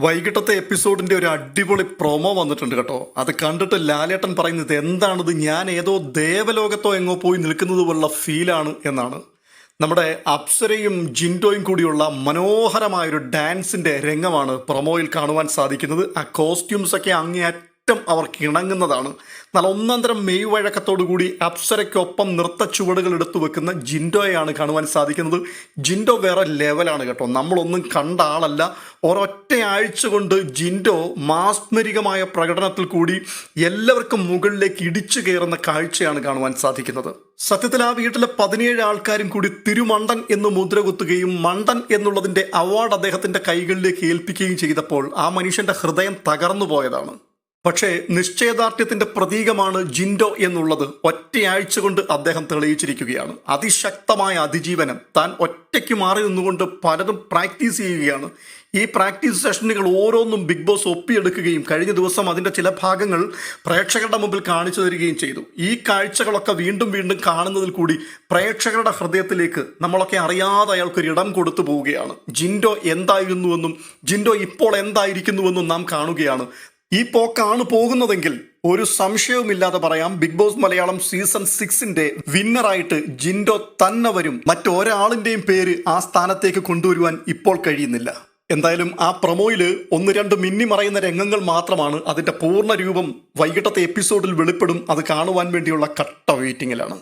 വൈകിട്ടത്തെ എപ്പിസോഡിന്റെ ഒരു അടിപൊളി പ്രൊമോ വന്നിട്ടുണ്ട് കേട്ടോ. അത് കണ്ടിട്ട് ലാലേട്ടൻ പറയുന്നത് എന്താണിത്? ഞാൻ ഏതോ ദേവലോകത്തോ എങ്ങോ പോയി നിൽക്കുന്നത് പോലുള്ള ഫീലാണ് എന്നാണ്. നമ്മുടെ അപ്സരയും ജിൻഡോയും കൂടിയുള്ള മനോഹരമായൊരു ഡാൻസിന്റെ രംഗമാണ് പ്രൊമോയിൽ കാണുവാൻ സാധിക്കുന്നത്. ആ കോസ്റ്റ്യൂംസ് ഒക്കെ അങ്ങേയറ്റം അവർക്ക് ഇണങ്ങുന്നതാണ്. എന്നാൽ ഒന്നാം തരം മെയ് വഴക്കത്തോടുകൂടി അപ്സരയ്ക്കൊപ്പം നൃത്ത ചുവടുകൾ എടുത്തു വെക്കുന്ന ജിൻഡോയാണ് കാണുവാൻ സാധിക്കുന്നത്. ജിൻഡോ വേറെ ലെവലാണ് കേട്ടോ. നമ്മളൊന്നും കണ്ട ആളല്ല. ഒരൊറ്റ ആഴ്ച കൊണ്ട് ജിൻഡോ മാസ്മരികമായ പ്രകടനത്തിൽ കൂടി എല്ലാവർക്കും മുകളിലേക്ക് ഇടിച്ചു കയറുന്ന കാഴ്ചയാണ് കാണുവാൻ സാധിക്കുന്നത്. സത്യത്തിൽ ആ വീട്ടിലെ പതിനേഴ് ആൾക്കാരും കൂടി തിരുമണ്ടൻ എന്ന് മുദ്ര കുത്തുകയും മണ്ടൻ എന്നുള്ളതിന്റെ അവാർഡ് അദ്ദേഹത്തിന്റെ കൈകളിലേക്ക് ഏൽപ്പിക്കുകയും ചെയ്തപ്പോൾ ആ മനുഷ്യന്റെ ഹൃദയം തകർന്നു പോയതാണ്. പക്ഷേ നിശ്ചയദാർഢ്യത്തിന്റെ പ്രതീകമാണ് ജിൻഡോ എന്നുള്ളത് ഒറ്റയാഴ്ച കൊണ്ട് അദ്ദേഹം തെളിയിച്ചിരിക്കുകയാണ്. അതിശക്തമായ അതിജീവനം താൻ ഒറ്റയ്ക്ക് മാറി നിന്നുകൊണ്ട് പലതും പ്രാക്ടീസ് ചെയ്യുകയാണ്. ഈ പ്രാക്ടീസ് സെഷനുകൾ ഓരോന്നും ബിഗ് ബോസ് ഒപ്പിയെടുക്കുകയും കഴിഞ്ഞ ദിവസം അതിന്റെ ചില ഭാഗങ്ങൾ പ്രേക്ഷകരുടെ മുമ്പിൽ കാണിച്ചു തരികയും ചെയ്തു. ഈ കാഴ്ചകളൊക്കെ വീണ്ടും വീണ്ടും കാണുന്നതിൽ കൂടി പ്രേക്ഷകരുടെ ഹൃദയത്തിലേക്ക് നമ്മളൊക്കെ അറിയാതെ അയാൾക്കൊരു ഇടം കൊടുത്തു പോവുകയാണ്. ജിൻഡോ എന്തായിരുന്നുവെന്നും ജിൻഡോ ഇപ്പോൾ എന്തായിരിക്കുന്നുവെന്നും നാം കാണുകയാണ്. ഈ പോക്കാണ് പോകുന്നതെങ്കിൽ ഒരു സംശയവുമില്ലാതെ പറയാം. ബിഗ് ബോസ് മലയാളം സീസൺ സിക്സിന്റെ വിന്നറായിട്ട് ജിൻഡോ തന്നെ വരും. മറ്റൊരാളിന്റെയും പേര് ആ സ്ഥാനത്തേക്ക് കൊണ്ടുവരുവാൻ ഇപ്പോൾ കഴിയുന്നില്ല. എന്തായാലും ആ പ്രൊമോയിൽ ഒന്ന് രണ്ട് മിന്നി മറയുന്ന രംഗങ്ങൾ മാത്രമാണ് അതിന്റെ പൂർണ രൂപം വൈകിട്ടത്തെ എപ്പിസോഡിൽ വെളിപ്പെടും. അത് കാണുവാൻ വേണ്ടിയുള്ള കട്ട വെയിറ്റിംഗിലാണ്